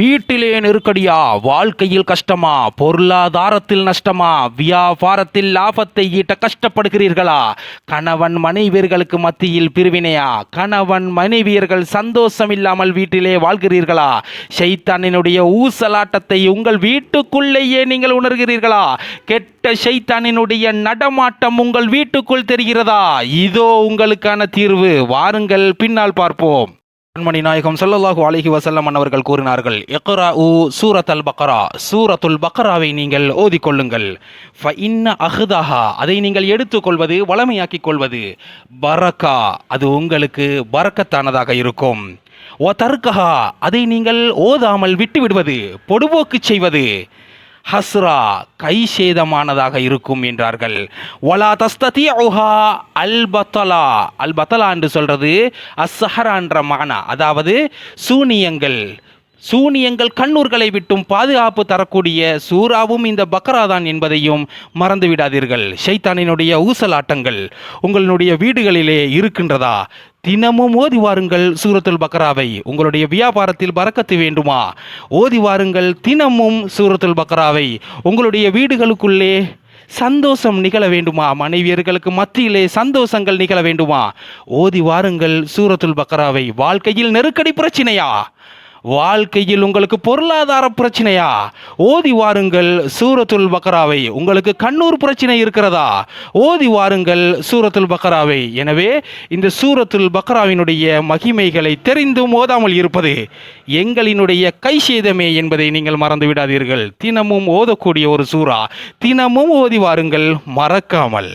வீட்டிலே நெருக்கடியா? வாழ்க்கையில் கஷ்டமா? பொருளாதாரத்தில் நஷ்டமா? வியாபாரத்தில் லாபத்தை ஈட்ட கஷ்டப்படுகிறீர்களா? கணவன் மனைவியர்களுக்கு மத்தியில் பிரிவினையா? கணவன் மனைவியர்கள் சந்தோஷம் இல்லாமல் வீட்டிலே வாழ்கிறீர்களா? ஷைத்தானினுடைய ஊசலாட்டத்தை உங்கள் வீட்டுக்குள்ளேயே நீங்கள் உணர்கிறீர்களா? கெட்ட ஷைத்தானினுடைய நடமாட்டம் உங்கள் வீட்டுக்குள் தெரிகிறதா? இதோ உங்களுக்கான தீர்வு. வாருங்கள் பின்னால் பார்ப்போம். கண்மணி நாயகம் ஸல்லல்லாஹு அலைஹி வசல்லம் அவர்கள் கூறினார்கள் எக்ரா உ சூரத் அல் பக்ரா. சூரத்துல் பக்ராவை நீங்கள் ஓதிக்கொள்ளுங்கள். ஃப இன்ன அஹ்தஹா. அதை நீங்கள் எடுத்துக்கொள்வது வளமையாக்கிக் கொள்வது. பரக்கா. அது உங்களுக்கு பரக்கத்தானதாக இருக்கும். ஓ தர்கஹா அதை நீங்கள் ஓதாமல் விட்டு விடுவது பொடுபோக்கு செய்வது. ஹஸ்ரா கை சேதமானதாக இருக்கும் என்றார்கள். ஒலா தஸ்ததி அல் பத்தலா அல் பத்தலா என்று சொல்றது அஸ்ஸஹரான்ற மானா அதாவது சூனியங்கள். சூனியங்கள் கண்ணூர்களை விட்டும் பாதுகாப்பு தரக்கூடிய சூறாவும் இந்த பக்ராதான் என்பதையும் மறந்து விடாதீர்கள் ஷைத்தானினுடைய ஊசலாட்டங்கள் உங்களுடைய வீடுகளிலே இருக்கின்றதா? தினமும் ஓதி வாருங்கள் சூரத்துல் பக்ராவை. உங்களுடைய வியாபாரத்தில் பறக்கத்து வேண்டுமா? ஓதி வாருங்கள் தினமும் சூரத்துல் பக்ராவை. உங்களுடைய வீடுகளுக்குள்ளே சந்தோஷம் நிகழ வேண்டுமா? மனைவியர்களுக்கு மத்தியிலே சந்தோஷங்கள் நிகழ வேண்டுமா? ஓதி வாருங்கள் சூரத்துல் பக்ராவை. வாழ்க்கையில் நெருக்கடி பிரச்சனையா? வாழ்க்கையில் உங்களுக்கு பொருளாதார பிரச்சனையா? ஓதி வாருங்கள் சூரத்துல் பக்ராவை. உங்களுக்கு கண்ணூர் பிரச்சனை இருக்கிறதா? ஓதி வாருங்கள் சூரத்துல் பக்ராவை. எனவே இந்த சூரத்துல் பக்ராவினுடைய மகிமைகளை தெரிந்தும் ஓதாமல் இருப்பது எங்களினுடைய கை சேதமே என்பதை நீங்கள் மறந்து விடாதீர்கள். தினமும் ஓதக்கூடிய ஒரு சூறா. தினமும் ஓதி வாருங்கள் மறக்காமல்.